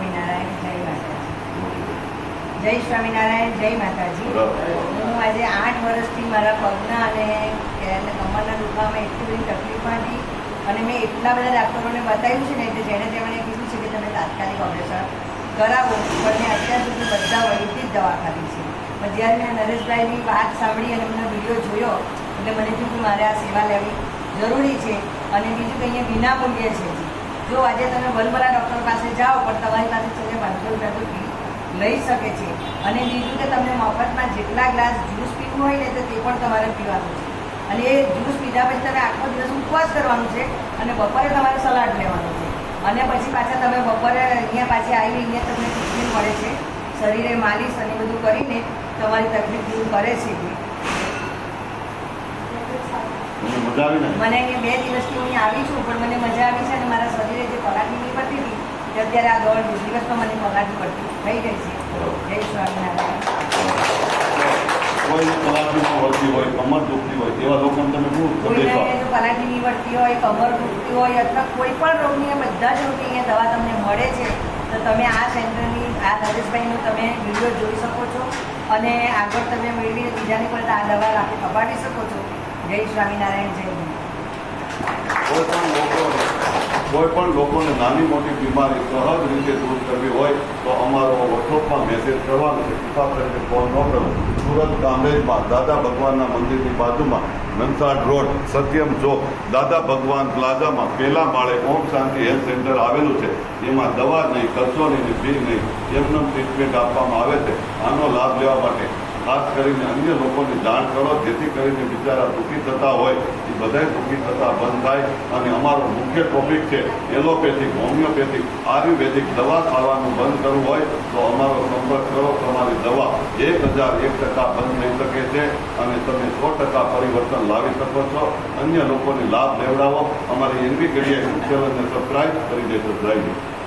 સ્વામિનારાયણ જય માતાજી. જય સ્વામિનારાયણ જય માતાજી. હું આજે આઠ વર્ષથી મારા પગના અને કમરના દુખાવામાં એટલી બધી તકલીફમાં હતી અને મેં એટલા બધા ડૉક્ટરોને બતાવ્યું છે ને એટલે જેણે તેમણે કીધું છે કે તમે તાત્કાલિક ઓપરેશન કરાવો. પણ મેં અત્યાર સુધી બધા વહીથી જ દવા ખાધી છે. પણ જ્યારે મેં નરેશભાઈની વાત સાંભળી અને મને વીડિયો જોયો એટલે મને કીધું કે મારે આ સેવા લેવી જરૂરી છે અને બીજું કે અહીંયા વિના મૂલ્યે છે. જો આજે તમે વલમરા ડૉક્ટર પાસે જાઓ, પણ તમારી પાસે છેલ્લે પાંચસો રૂપિયા તો ફી લઈ શકે છે. અને બીજું કે તમને મફતમાં જેટલા ગ્લાસ જ્યુસ પીવું હોય ને તો તે પણ તમારે પીવાનું છે. અને એ જ્યુસ પીધા પછી તમે આખો દિવસ ઉપવાસ કરવાનું છે અને બપોરે તમારે સલાડ લેવાનો છે. અને પછી પાછા તમે બપોરે અહીંયા પાછી આવી અહીંયા તમને ટિફિન મળે છે. શરીરે માલિશ અને બધું કરીને તમારી તકલીફ દૂર કરે છે. મને અહીંયા બે દિવસથી હું આવી છું પણ મને મજા આવી છે અને મારા શરીરે જે પલાટી નહીં પડતી હતી અત્યારે આ દોઢ દિવસમાં મને પલાટી પડતી થઈ ગઈ છે. જય સ્વામિનારાયણ. હોય કમર દુખતી હોય પલાટી નીવડતી કમર દુખતી અથવા કોઈ પણ રોગની બધા જ રોગની અહીંયા દવા તમને મળે છે તો તમે આ સેન્ટરની આ નરેશભાઈનું તમે વીડિયો જોઈ શકો છો. અને આગળ તમે મેળવીને બીજાની પણ આ દવા રાખી ખપાડી શકો છો. જય સ્વામિનારાયણ, જય કોઈ પણ લોકોને નાની મોટી બીમારી સહજ રીતે દૂર કરવી હોય, તો અમારો વોટ્સઅપમાં મેસેજ કરવાનો છે. કૃપા કરીને ફોન ન કરો. સુરત કામરેજમાં દાદા ભગવાનના મંદિરની બાજુમાં નંસાડ રોડ, સત્યમ ચોક, દાદા ભગવાન પ્લાઝામાં પહેલા માળે ઓમ શાંતિ હેલ્થ સેન્ટર આવેલું છે. એમાં દવા નહીં, ખર્ચો નહીં ફી નહીં. એમનો ટ્રીટમેન્ટ આપવામાં આવે છે. આનો લાભ લેવા માટે ખાસ કરીને અન્ય લોકોને જાણ કરો, જેથી કરીને બિચારા દુઃખી થતા હોય, એ બધા દુઃખી થતા બંધ થાય અને અમારો મુખ્ય ટોપિક છે એલોપેથિક, હોમિયોપેથિક. આયુર્વેદિક દવા ખાવાનું બંધ કરવું હોય તો અમારો સંપર્ક કરો, તમારી દવા એક હજાર એક ટકા બંધ થઈ શકે છે અને તમે સો ટકા પરિવર્તન લાવી શકો છો. અન્ય લોકોને લાભ લેવડાવો. અમારી એનવી ઘડીએ ચેનલને સબસ્ક્રાઈબ કરી દેજો. હિન્દ.